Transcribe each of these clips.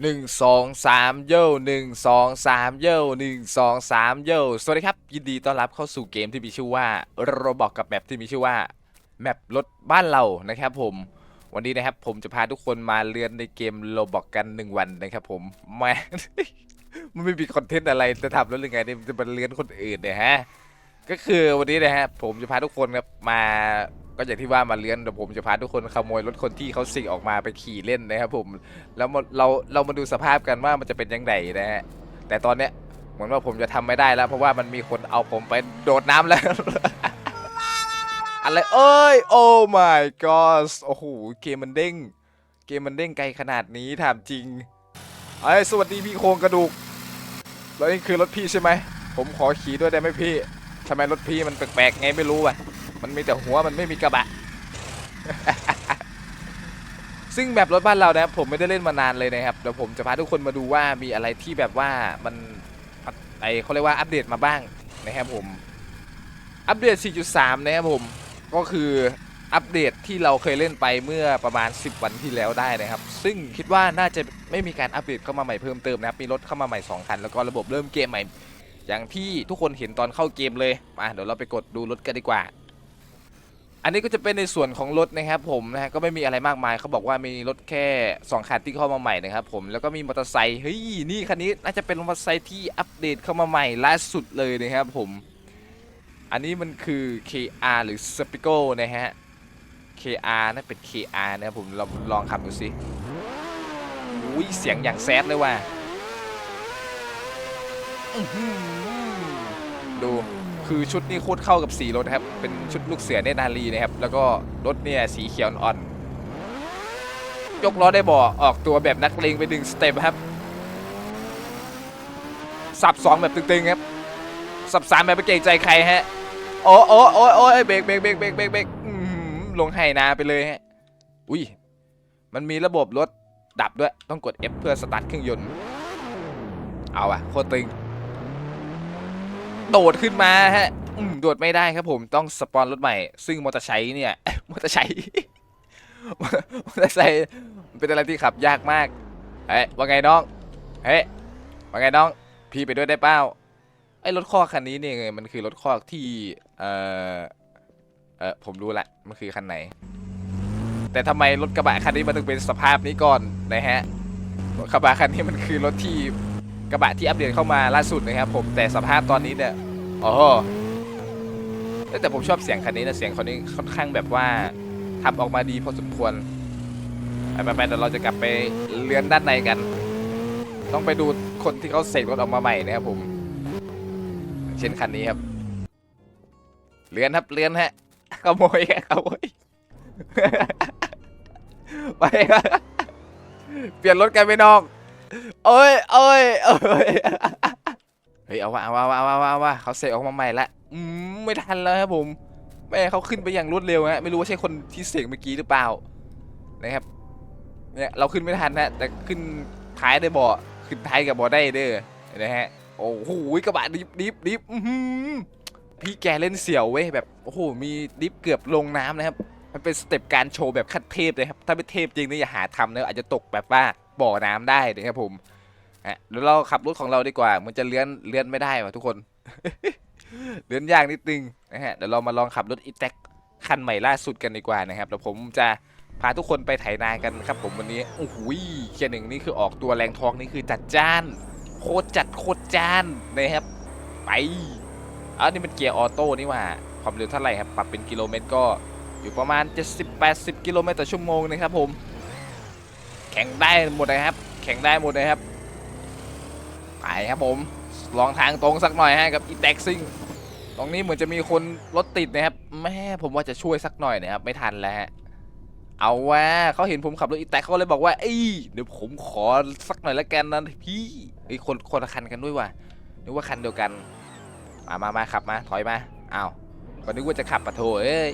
หนึ่งสองสามโย่หนึ่งสองสามโย่หนึ่งสองสามโย่สวัสดีครับ ยินดีต้อนรับเข้าสู่เกมที่มีชื่อว่าโรบอกกับแมปที่มีชื่อว่าแมปรถบ้านเรานะครับผมวันนี้นะครับผมจะพาทุกคนมาเรียนในเกมโรบอกกันหนึ่งวันนะครับผมแม่มันไม่มีคอนเทนต์อะไรจะทำแล้วหรือไงเนี่ยจะมาเรียนคนอื่นเนี่ยฮะก็คือวันนี้นะฮะผมจะพาทุกคนครับมา ก็อย่างที่ว่ามาเลี้ยนเดี๋ยวผมจะพาทุกคนขโมยรถคนที่เขาสิ่งออกมาไปขี่เล่นนะครับผมแล้วเราเรามาดูสภาพกันว่ามันจะเป็นยังไงนะฮะแต่ตอนเนี้ยเหมือนว่าผมจะทำไม่ได้แล้ว เพราะว่ามันมีคนเอาผมไปโดดน้ำแล้วอะไรเอ้ยโอ้ my god โอ้โหเกมมันเด้ง เกมมันเด้งไกลขนาดนี้ถามจริงไอ้สวัสดีพี่โครงกระดูกแล้วนี่คือรถพี่ใช่ไหมผมขอขี่ด้วยได้ไหมพี่ทำไมรถพี่มันแปลกๆไงไม่รู้อะ มันมีแต่หัวมันไม่มีกระบะ ซึ่งแบบรถบ้านเรานะครับผมไม่ได้เล่นมานานเลยนะครับเดี๋ยวผมจะพาทุกคนมาดูว่ามีอะไรที่แบบว่ามันไอเขาเรียกว่าอัปเดตมาบ้างนะครับผม อัปเดต 4.3 นะครับผม ก็คืออัปเดตที่เราเคยเล่นไปเมื่อประมาณ 10 วันที่แล้วได้นะครับ ซึ่งคิดว่าน่าจะไม่มีการอัปเดตเข้ามาใหม่เพิ่มเติมนะครับ มีรถเข้ามาใหม่ 2 คัน แล้วก็ระบบเริ่มเกมใหม่ อย่างที่ทุกคนเห็นตอนเข้าเกมเลยมาเดี๋ยวเราไปกดดูรถกันดีกว่า อันนี้ก็จะเป็นในส่วนของรถนะครับผมนะฮะก็ไม่มีอะไรมากมายเขาบอกว่ามีรถแค่ 2คันที่เข้ามาใหม่นะครับผมแล้วก็มีมอเตอร์ไซค์เฮ้ยนี่คันนี้น่าจะเป็นมอเตอร์ไซค์ที่อัปเดตเข้ามาใหม่ล่าสุดเลยนะครับผม อันนี้มันคือ KR หรือ s p i c o นะฮะ KR นั่นเป็น KR นะครับผมเราลองขับดูสิอุ้ยเสียงอย่างแซดเลยว่ะดู คือชุดนี้โคตรเข้ากับสีรถนะครับ เป็นชุดลูกเสือเนตรนารีนะครับ แล้วก็รถเนี่ยสีเขียวอ่อน ยกล้อได้บ่อออกตัวแบบนักเลงไปดึงสเต็ปครับ สับสองแบบตึงๆครับ สับสามแบบไม่เกรงใจใครฮะ โอ้โอ้โอ้โอ้เบรกเบรกเบรกเบรกเบรกเบรกลงไหนาไปเลยฮะ อุ้ย มันมีระบบรถดับด้วย ต้องกด F เพื่อสตาร์ทเครื่องยนต์ เอาอะโคตรตึง โดดขึ้นมาฮะอืมโดดไม่ได้ครับผมต้องสปอนรถใหม่ ซึ่งมอเตอร์ไซค์เนี่ยมอเตอร์ไซค์มอเตอร์ไซค์เป็นอะไรที่ขับยากมากเฮ้ยว่าไงน้องเฮ้ยว่าไงน้อง พี่ไปด้วยได้เปล่าไอ้รถคอกคันนี้เนี่ยมันคือรถคอกที่เออเออผมรู้ละมันคือคันไหน แต่ทำไมรถกระบะคันนี้มันถึงเป็นสภาพนี้ก่อนนะฮะรถกระบะคันนี้มันคือรถที่ กระบะที่อัปเดตเข้ามาล่าสุดนะครับผมแต่สภาพตอนนี้เนี่ยโอ้โหเอ้ยแต่ผมชอบเสียงคันนี้นะเสียงคันนี้ค่อนข้างแบบว่าทำออกมาดีพอสมควรไปไปเดี๋ยวเราจะกลับไปเรือนด้านในกัน ต้องไปดูคนที่เขาเสกรถออกมาใหม่นะครับผม เช่นคันนี้ครับเรือนครับเรือนฮะขโมยขโมยไปเปลี่ยนรถกันไปนอก โอ้ยโอ้ยโอ้ยเฮ้ยเอาวะเอาวะเอาวะเอาวะเอาเขาเสกออกมาใหม่ละอืมไม่ทันแล้วครับผมแม่เขาขึ้นไปอย่างรวดเร็วฮะไม่รู้ว่าใช่คนที่เสกเมื่อกี้หรือเปล่านะครับเนี่ยเราขึ้นไม่ทันนะแต่ขึ้นท้ายได้บ่อขึ้นท้ายกับบ่อได้เด้อนะฮะโอ้โหกระบะดิฟดิฟดิฟอื้อหือพี่แกเล่นเสี่ยวเว้ยแบบโอ้โหมีดิฟเกือบลงน้ำนะครับมันเป็นสเต็ปการโชว์แบบขั้นเทพเลยครับถ้าไม่เทพจริงนี่อย่าหาทำนะอาจจะตกแบบว่า บ่อน้ำได้นะครับผมอะเดี๋ยวเราขับรถของเราดีกว่า มันจะเลื่อนเลื่อนไม่ได้ว่ะทุกคน เลื่อนยากนิดนึงนะฮะเดี๋ยวเรามาลองขับรถอีแท็กคันใหม่ล่าสุดกันดีกว่านะครับแล้วผมจะพาทุกคนไปไถนากันครับผมวันนี้โอ้โหเคียร์หนึ่งนี่คือออกตัวแรงทองนี่คือจัดจ้าน โคตรจัดโคตรจ้านนะครับ ไปอันนี้มันเกียร์ออโต้นี่ว่าความเร็วเท่าไหร่ครับปรับเป็นกิโลเมตรก็อยู่ประมาณ 70-80 กิโลเมตรต่อชั่วโมงนะครับผม แข่งได้หมดนะครับ แข่งได้หมดนะครับ ไปครับผม ลองทางตรงสักหน่อยฮะกับอีแท็กซิงตรงนี้เหมือนจะมีคนรถติดนะครับ แม่ผมว่าจะช่วยสักหน่อยนะครับ ไม่ทันแล้วฮะ เอาว่าเขาเห็นผมขับรถอีแท็กเขาเลยบอกว่าเอ้ยเดี๋ยวผมขอสักหน่อยละกันนะพี่ไอ้คนคนละคันกันด้วยว่ะ นึกว่าคันเดียวกัน มามามาขับมา ถอยมา อ้าวก็นึกว่าจะขับปะโถเอ้ย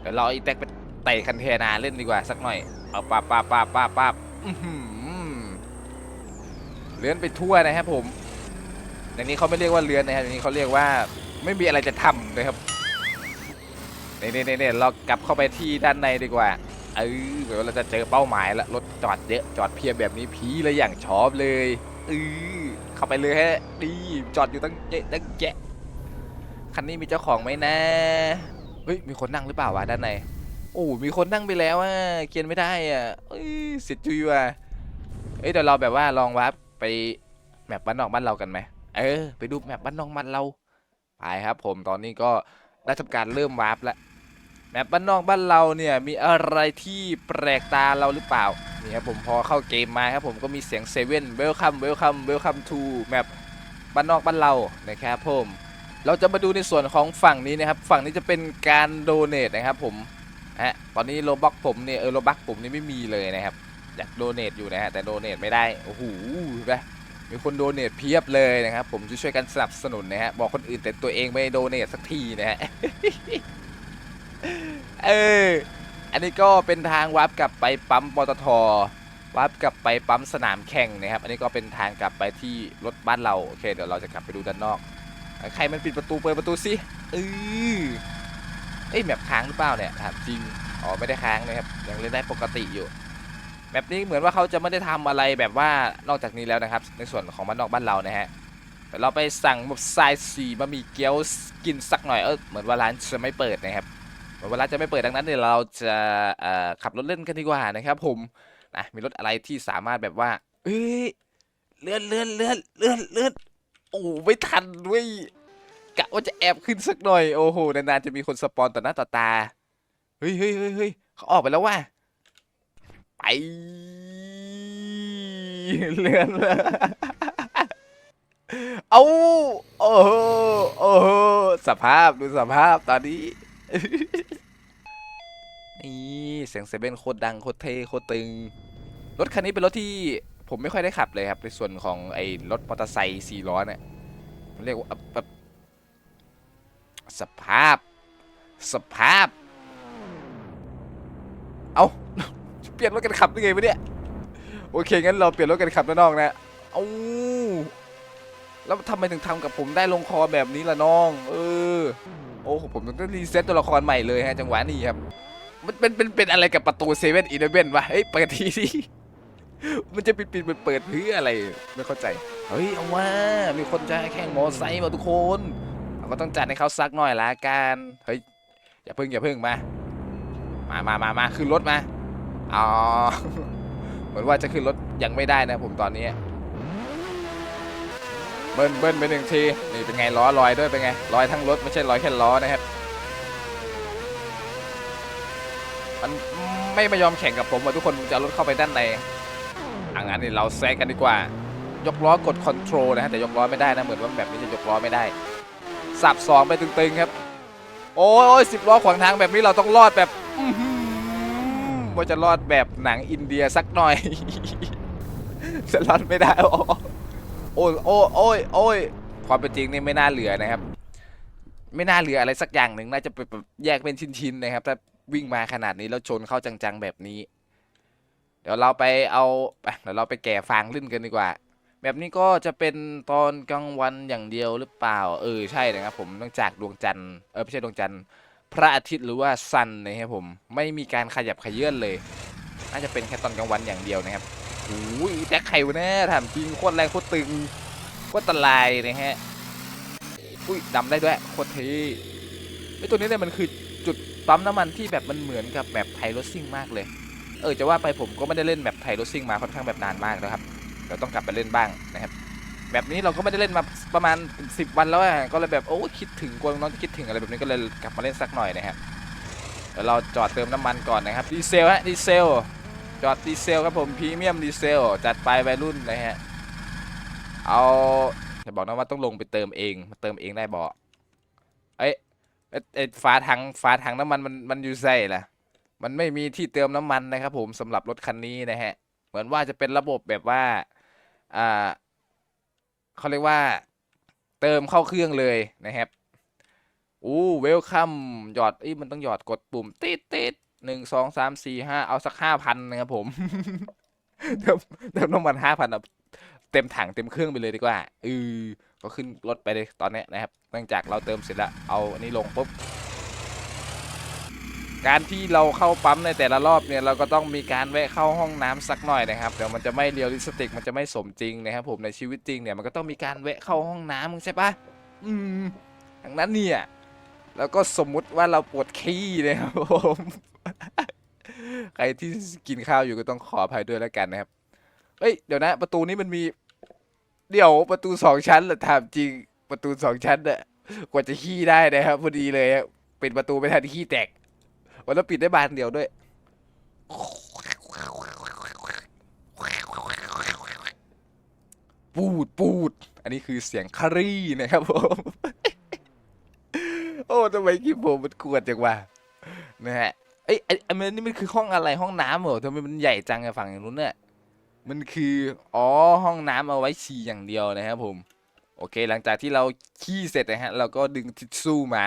เดี๋ยวรออีแท็กไป ตะคันเทนาเล่นดีกว่าสักหน่อยเอาป้าป้าป้าป้าป้าเลื้อนไปทั่วนะครับผมในนี้เขาไม่เรียกว่าเลื้อนนะครับในนี้เขาเรียกว่าไม่มีอะไรจะทำนะครับเนี่ยเนี่ยเนี่ยเรากลับเข้าไปที่ด้านในดีกว่าเออเดี๋ยวเราจะเจอเป้าหมายละรถจอดเยอะจอดเพียบแบบนี้พีเลยอย่างชอบเลยเออเข้าไปเลยฮะดีจอดอยู่ตั้งเยอะตั้งแยะคันนี้มีเจ้าของไหมนะเฮ้ยมีคนนั่งหรือเปล่าวะด้านใน อ้มีคนนั่งไปแล้วอะเกียนไม่ได้อะเอ้ยสิจุยว่ะเอ้ยเดี๋ยวเราแบบว่าลองวับไปแมปบ้านนอกบ้านเรากันไหมเออ ไปดูแมปบ้านนอกบ้านเราไปครับ ผมตอนนี้ก็ได้ทำการเริ่มวาร์ปแล้วแมปบ้านนอกบ้านเราเนี่ยมีอะไรที่แปลกตาเราหรือเปล่านี่ครับผมพอเข้าเกมมาครับผมก็มีเสียงเซเว่นเวลคัมเวลคัมเวลคัมทูแมปบ้านนอกบ้านเรานะครับผมเราจะมาดูในส่วนของฝั่งนี้นะครับ ฝั่งนี้จะเป็นการโดเนทนะครับผม ฮะตอนนี้โลบักผมเนี่ยเออโลบักผมนี่ไม่มีเลยนะครับอยากโดเนทอยู่นะฮะแต่โดเนทไม่ได้โอ้โหไปมีคนโดเนทเพียบเลยนะครับ ผมจะช่วยกันสนับสนุนนะฮะบอกคนอื่นแต่ตัวเองไม่โดเนทสักทีนะฮะเอออันนี้ก็เป็นทางวับกลับไปปั๊มปตทวับกลับไปปั๊มสนามแข่งนะครับ อันนี้ก็เป็นทางกลับไปที่รถบ้านเราโอเค เดี๋ยวเราจะกลับไปดูด้านนอก ใครมันปิดประตูเปิดประตูสิเออ เอ้ยแมปค้างหรือเปล่าเนี่ยถามจริงอ๋อไม่ได้ค้างนะครับยังเล่นได้ปกติอยู่แมปนี้เหมือนว่าเขาจะไม่ได้ทำอะไรแบบว่านอกจากนี้แล้วนะครับ ในส่วนของบ้านนอกบ้านเรานะฮะเดี๋ยวเราไปสั่งแบบทรายสีบะหมี่เกี๊ยวกินสักหน่อยเออเหมือนว่าร้านจะไม่เปิดนะครับเหมือนวลาร้านจะไม่เปิดดังนั้นเดี๋ยวเราจะขับรถเล่นกันดีกว่านะครับ ผมนะมีรถอะไรที่สามารถแบบว่าเอ้ยเลื่อนเลื่อนเลื่อนเลื่อนเลื่อนโอ้ไม่ทันเว้ย กะว่าจะแอบขึ้นสักหน่อยโอ้โหนานๆจะมีคนสปอนต่อหน้าต่อตาเฮ้ยเฮ้ยเฮ้ยเฮ้ยเขาออกไปแล้วว่ะไปเลื่อนเลยเอาโอ้โหโอ้โหสภาพดูสภาพตอนนี้นี่เสียงเซเว่นโคตรดังโคตรเท่โคตรตึง รถคันนี้เป็นรถที่ผมไม่ค่อยได้ขับเลยครับ ในส่วนของไอ้รถมอเตอร์ไซค์สี่ล้อเนี่ยมันเรียกว่าแบบ สภาพ สภาพ เอาเปลี่ยนรถกันขับได้ไงวะเนี่ย โอเค งั้นเราเปลี่ยนรถกันขับด้านนอกนะ เอาแล้วทำไมถึงทำกับผมได้ลงคอแบบนี้ล่ะน้อง เออ โอ้โหผมต้องรีเซ็ตตัวละครใหม่เลยฮะจังหวะนี้ครับ มันเป็นเป็นเป็นอะไรกับประตูเซเว่นอีเลเว่นวะ เฮ้ยเปิดทีสิมันจะปิดปิดเปิดเปิดเพื่ออะไร ไม่เข้าใจ เฮ้ย เอาว่ามีคนจะแข่งมอไซค์มาทุกคน ก็ต้องจัดให้เขาซักหน่อยละกันเฮ้ยอย่าพึ่งอย่าพึ่งมามามามามาขึ้นรถมาอ๋อเหมือนว่าจะขึ้นรถยังไม่ได้นะผมตอนนี้เบิ้ลเบิ้ลไปหนึ่งทีนี่เป็นไงล้อลอยด้วยเป็นไงลอยทั้งรถไม่ใช่ลอยแค่ล้อนะครับมันไม่มายอมแข่งกับผมว่าทุกคนจะรถเข้าไปด้านในอังนั้นนี่เราแซงกันดีกว่า ยกล้อกดคอนโทรลนะฮะแต่ยกล้อไม่ได้นะเหมือนว่าแบบนี้จะยกล้อไม่ได้ สับสองไปตึงๆครับ โอ้ยสิบล้อขวางทางแบบนี้เราต้องรอดแบบว่าจะรอดแบบหนังอินเดียสักหน่อยจะรอดไม่ได้โอ้โอ้ยโอ้ยโอ้ยโอ้ยความเป็นจริงนี่ไม่น่าเหลือนะครับ ไม่น่าเหลืออะไรสักอย่างหนึ่งน่าจะไปแบบแยกเป็นชิ้นๆนะครับถ้าวิ่งมาขนาดนี้แล้วชนเข้าจังๆแบบนี้ เดี๋ยวเราไปเอาไปเดี๋ยวเราไปแก่ฟางลื่นกันดีกว่า แบบนี้ก็จะเป็นตอนกลางวันอย่างเดียวหรือเปล่า เออใช่นะครับผมเนื่องจากดวงจันทร์เออไม่ใช่ดวงจันทร์พระอาทิตย์หรือว่าซันนะครับผมไม่มีการขยับขยื่นเลย น่าจะเป็นแค่ตอนกลางวันอย่างเดียวนะครับโอ้ยแจ็คไข่วะเนี่ยถามจริงโคตรแรงโคตรตึงโคตรตรายนะฮะอุ้ยดำได้ด้วยโคตรเท่ไอตัวนี้เนี่ยมันคือจุดปั๊มน้ำมันที่แบบมันเหมือนกับแบบไทยรถซิ่งมากเลย เออจะว่าไปผมก็ไม่ได้เล่นแบบไทยรถซิ่งมาค่อนข้างแบบนานมากแล้วครับ เราต้องกลับไปเล่นบ้างนะครับ แบบนี้เราก็ไม่ได้เล่นมาประมาณ 10 วันแล้วอะก็เลยแบบโอ้คิดถึงกลัวน้องจะคิดถึงอะไรแบบนี้ก็เลยกลับมาเล่นสักหน่อยนะครับเดี๋ยวเราจอดเติมน้ำมันก่อนนะครับดีเซลฮะดีเซลจอดดีเซลครับผมพรีเมียมดีเซลจัดไปวัยรุ่นนะฮะเอาอย่าบอกนะว่าต้องลงไปเติมเองมาเติมเองได้บอกเอ้ยเอ้ยเอ้ยฝาถังฝาถังน้ำมันมันมันอยู่ใส่ล่ะมันไม่มีที่เติมน้ำมันนะครับผมสำหรับรถคันนี้นะฮะ เหมือนว่าจะเป็นระบบแบบว่า อ่าเขาเรียกว่าเติมเข้าเครื่องเลยนะครับอู้เวลคัมหยอดอีมันต้องหยอดกดปุ่มติดติดหนึ่งสองสามสี่ห้าเอาสักห้าพันนะครับผมเติมเติมน้ำมันห้าพันเต็มถังเต็มเครื่องไปเลยดีกว่าเออก็ขึ้นรถไปเลยตอนนี้นะครับเนื่องจากเราเติมเสร็จแล้วเอาอันนี้ลงปุ๊บ การที่เราเข้าปั๊มในแต่ละรอบเนี่ยเราก็ต้องมีการแวะเข้าห้องน้ำสักหน่อยนะครับเดี๋ยวมันจะไม่เรียลลิสติกมันจะไม่สมจริงนะครับผมในชีวิตจริงเนี่ยมันก็ต้องมีการแวะเข้าห้องน้ำใช่ปะอืมดังนั้นเนี่ยแล้วก็สมมุติว่าเราปวดขี้นะครับผมใครที่กินข้าวอยู่ก็ต้องขออภัยด้วยแล้วกันนะครับเฮ้ยเดี๋ยวนะ ประตูนี้มันมี เดี๋ยวประตูสองชั้นเหรอถามจริงประตูสองชั้นอะกว่าจะขี้ได้นะครับพอดีเลยอะปิดประตูไม่ทันขี้แตก วันแล้วปิดได้บานเดียวด้วย ปูดปูด อันนี้คือเสียงคารี่นะครับผม โอ้ทำไมคลิปผมมันกวนจังวะนะฮะเอ้ยไอ้ไอ้มันนี่มันคือห้องอะไรห้องน้ำเหรอทำไมมันใหญ่จังอะฝั่งนู้นเนี่ยมันคืออ๋อห้องน้ำเอาไว้ฉี่อย่างเดียวนะครับผม โอเค หลังจากที่เราขี้เสร็จนะฮะ เราก็ดึงทิชชู่มา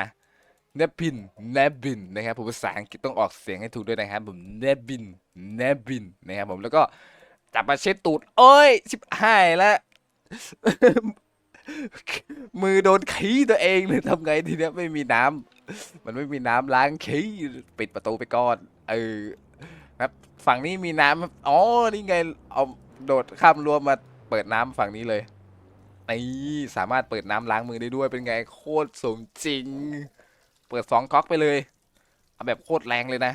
เนบินเนบินนะครับผมภาษาอังกฤษต้องออกเสียงให้ถูกด้วยนะครับผมเนบินเนบินนะครับผมแล้วก็จับมาเช็ดตูดโอ้ยชิบหายแล้ว มือโดนขี้ตัวเองเลยทำไงทีเนี้ยไม่มีน้ำมันไม่มีน้ำล้างขี้ปิดประตูไปก่อนเออครับฝั่งนี้มีน้ำอ๋อนี่ไงเอาโดดข้ามรั้วมาเปิดน้ำฝั่งนี้เลยนี่สามารถเปิดน้ำล้างมือได้ด้วยเป็นไงโคตรสมจริง เปิดสองก๊อกไปเลย เอาแบบโคตรแรงเลยนะ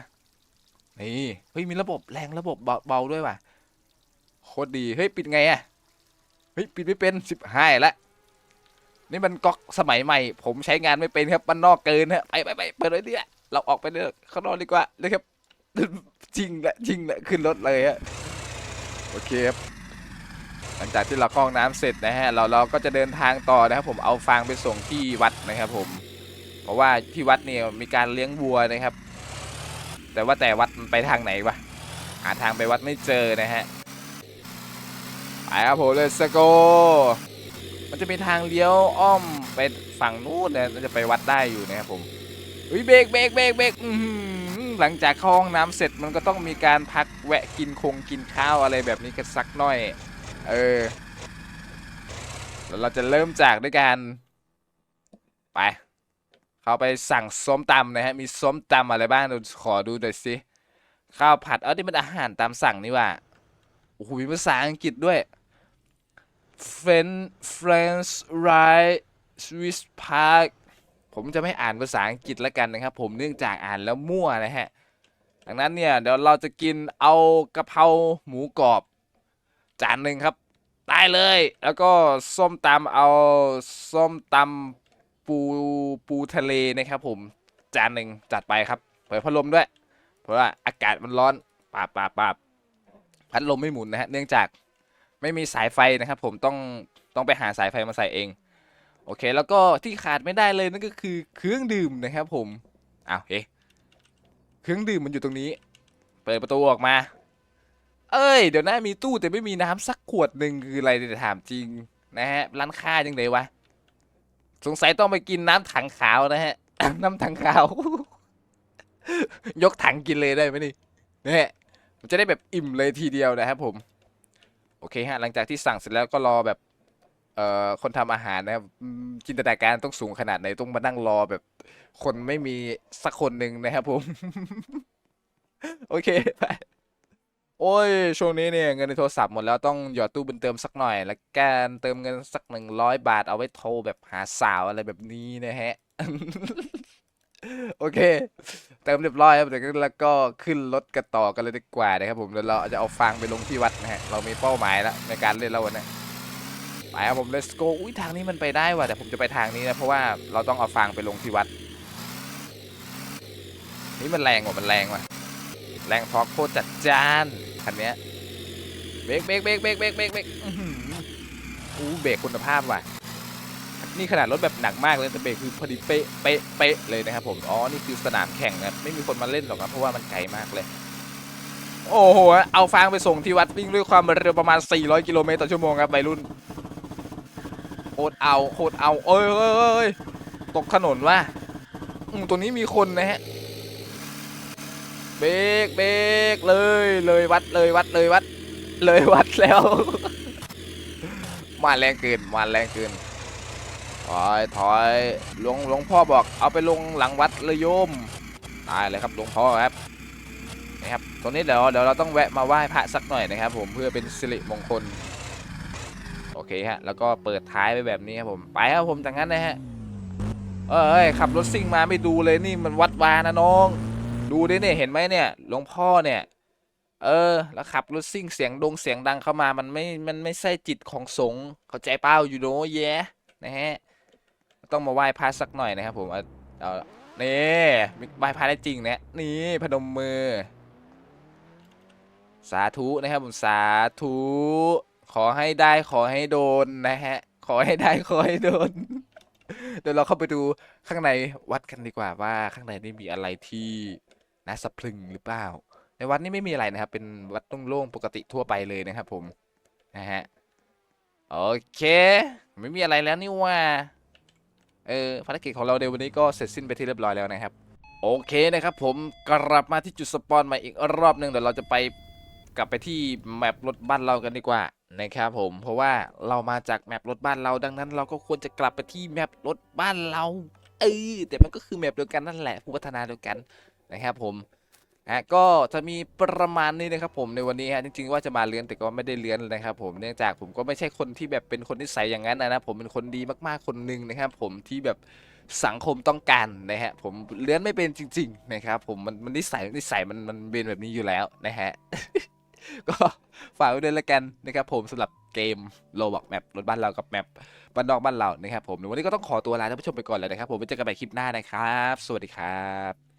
นี่เฮ้ยมีระบบแรงระบบเบาด้วยว่ะ โคตรดี เฮ้ยปิดไงอะเฮ้ยปิดไม่เป็นสิบห้าละนี่มันก๊อกสมัยใหม่ ผมใช้งานไม่เป็นครับมันนอกเกินฮะไปไปไปเปิดเลยเนี่ยเราออกไปเดินข้างนอกดีกว่าเลยครับจริงแหละจริงแหละขึ้นรถเลยฮะโอเคครับหลังจากที่เราเข้องน้ำเสร็จนะฮะเราเราก็จะเดินทางต่อนะครับผมเอาฟางไปส่งที่วัดนะครับผม เพราะว่าที่วัดเนี่ยมีการเลี้ยงวัวนะครับ แต่ว่าแต่วัดมันไปทางไหนวะหาทางไปวัดไม่เจอนะฮะไปครับผมเลยสโก มันจะมีทางเลี้ยวอ้อมไปฝั่งนู้นนะจะไปวัดได้อยู่นะครับผมเฮ้ยเบรกเบรกเบรกเบรกหลังจากเข้าห้องน้ำเสร็จมันก็ต้องมีการพักแวะกินคงกินข้าวอะไรแบบนี้กันสักหน่อย เออแล้วเราจะเริ่มจากด้วยการไป เขาไปสั่งส้มตำนะฮะ มีส้มตำอะไรบ้างดูขอดูหน่อยสิ ข้าวผัด เออนี่มันอาหารตามสั่งนี่ว่าโอ้โหมีภาษาอังกฤษด้วย French French Rye Swiss Park ผมจะไม่อ่านภาษาอังกฤษแล้วกันนะครับ ผมเนื่องจากอ่านแล้วมั่วนะฮะ ดังนั้นเนี่ยเดี๋ยวเราจะกินเอากะเพราหมูกรอบ จานหนึ่งครับ ได้เลย แล้วก็ส้มตำเอาส้มตำ ปูปูทะเลนะครับผมจานหนึ่งจัดไปครับ เปิดพัดลมด้วย เพราะว่าอากาศมันร้อนปาบปาบปาบพัดลมไม่หมุนนะฮะเนื่องจากไม่มีสายไฟนะครับ ผมต้องต้องไปหาสายไฟมาใส่เอง โอเค แล้วก็ที่ขาดไม่ได้เลยนั่นก็คือเครื่องดื่มนะครับผมอ้าวเฮ้เครื่องดื่มมันอยู่ตรงนี้ เปิดประตูออกมา เอ้ย เดี๋ยวนะมีตู้แต่ไม่มีน้ำสักขวดหนึ่งคืออะไรเนี่ยถามจริงนะฮะร้านค้าจังเลยวะ สงสัยต้องไปกินน้ำถังขาวนะฮะ น้ำถังขาว ยกถังกินเลยได้ไหมนี่เนี่ยมันจะได้แบบอิ่มเลยทีเดียวนะครับผม โอเคฮะ หลังจากที่สั่งเสร็จแล้วก็รอแบบ เอ่อ คนทำอาหารนะครับจินตนาการต้องสูงขนาดไหนต้องมานั่งรอแบบ คนไม่มีสักคนหนึ่งนะครับผม โอเคไป โอ้ย ช่วงนี้เนี่ยเงินในโทรศัพท์หมดแล้วต้องหยอดตู้บุญเติมสักหน่อย แล้วการเติมเงินสักหนึ่งร้อยบาทเอาไว้โทรแบบหาสาวอะไรแบบนี้นะฮะ โอเค เติมเรียบร้อยครับเดี๋ยวแล้วก็ขึ้นรถกันต่อกันเลยดีกว่านะครับผมเดี๋ยวเราจะเอาฟางไปลงที่วัดนะฮะ เรามีเป้าหมายแล้วในการเล่นแล้ววันนี้ไปครับผม let's go อุ้ยทางนี้มันไปได้ว่ะแต่ผมจะไปทางนี้นะเพราะว่าเราต้องเอาฟางไปลงที่วัด นี่มันแรงว่ะมันแรงว่ะแรงทอโคตรจัดจ้าน คันเนี้ยเบรกเบรกเบรกเบรกเบรกเบรกเบรกอู้เบรกคุณภาพว่ะนี่ขนาดรถแบบหนักมากเลยแต่เบรกคือพอดีเป๊ะเป๊ะเป๊ะเลยนะครับผมอ๋อนี่คือสนามแข่งนะไม่มีคนมาเล่นหรอกนะเพราะว่ามันไกลมากเลย โอ้โหเอาฟางไปส่งที่วัดวิ่งด้วยความเร็วประมาณ 400 กิโลเมตรต่อชั่วโมงครับวัยรุ่นโคตรเอาโคตรเอาเอ้ยเอ้ยเอยตกถนนว่ะอืมตรงนี้มีคนนะฮะ เบรกเบรกเลยเลยวัดเลยวัดเลยวัด เลยวัดแล้ว มาแรงเกินมาแรงเกินถอยถอยหลวงหลวงพ่อบอกเอาไปลงหลังวัดเลยโยมได้เลยครับหลวงพ่อครับนะครับตรงนี้เดี๋ยวเดี๋ยวเราต้องแวะมาไหว้พระสักหน่อยนะครับ ผมเพื่อเป็นสิริมงคลโอเคฮะแล้วก็เปิดท้ายไปแบบนี้ครับผมไปครับผมจากนั้นนะฮะเอ้ยขับรถซิ่งมาไม่ดูเลยนี่มันวัดวานะน้อง ดูดิเนี่ยเห็นไหมเนี่ยหลวงพ่อเนี่ย เออ แล้วขับรถซิ่งเสียงดงเสียงดังเข้ามามันไม่มันไม่ใช่จิตของสงฆ์เข้าใจเป้าอยู่โนแย่นะฮะต้องมาไหว้พระสักหน่อยนะครับผมเอาเอานี่ไหว้พระได้จริงนะนี่พนมมือ สาธุนะครับผมสาธุขอให้ได้ขอให้โดนนะฮะ ขอให้ได้ขอให้โดนเดี๋ยวเราเข้าไปดูข้างในวัดกันดีกว่าว่าข้างในนี่มีอะไรที่ น่าสะพรึงหรือเปล่า ในวัดนี่ไม่มีอะไรนะครับ เป็นวัดโล่งๆปกติทั่วไปเลยนะครับผมนะฮะโอเค ไม่มีอะไรแล้วนี่ว่าเออภารกิจของเราในวันนี้ก็เสร็จสิ้นไปที่เรียบร้อยแล้วนะครับ โอเคนะครับ ผมกลับมาที่จุดสปอนใหม่อีกรอบหนึ่งเดี๋ยวเราจะไปกลับไปที่แมปรถบ้านเรากันดีกว่านะครับผมเพราะว่าเรามาจากแมปรถบ้านเราดังนั้น เราก็ควรจะกลับไปที่แมปรถบ้านเราเออแต่มันก็คือแมปเดียวกันนั่นแหละผู้พัฒนาเดียวกัน นะครับผมอะก็จะมีประมาณนี้นะครับผมในวันนี้ฮะจริงๆว่าจะมาเลื้อนแต่ก็ไม่ได้เลื้อนนะครับผมเนื่องจากผมก็ไม่ใช่คนที่แบบเป็นคนนิสัยอย่างนั้นนะนะผมเป็นคนดีมากๆคนหนึ่งนะครับ ผมที่แบบสังคมต้องการนะฮะผมเลื้อนไม่เป็นจริง ๆ นะครับผมมันมันนิสัยนิสัยมันมันเป็นแบบนี้อยู่แล้วนะฮะก็ฝากไว้ด้วยละกันนะครับผมสำหรับเกมโลบอกแมปรถบ้านเรากับแมปบ้านนอกบ้านเรานะครับผมในวันนี้ก็ต้องขอตัวลาท่านผู้ชมไปก่อนเลยนะครับผมไว้เจอกันใหม่คลิปหน้านะครับ สวัสดีครับ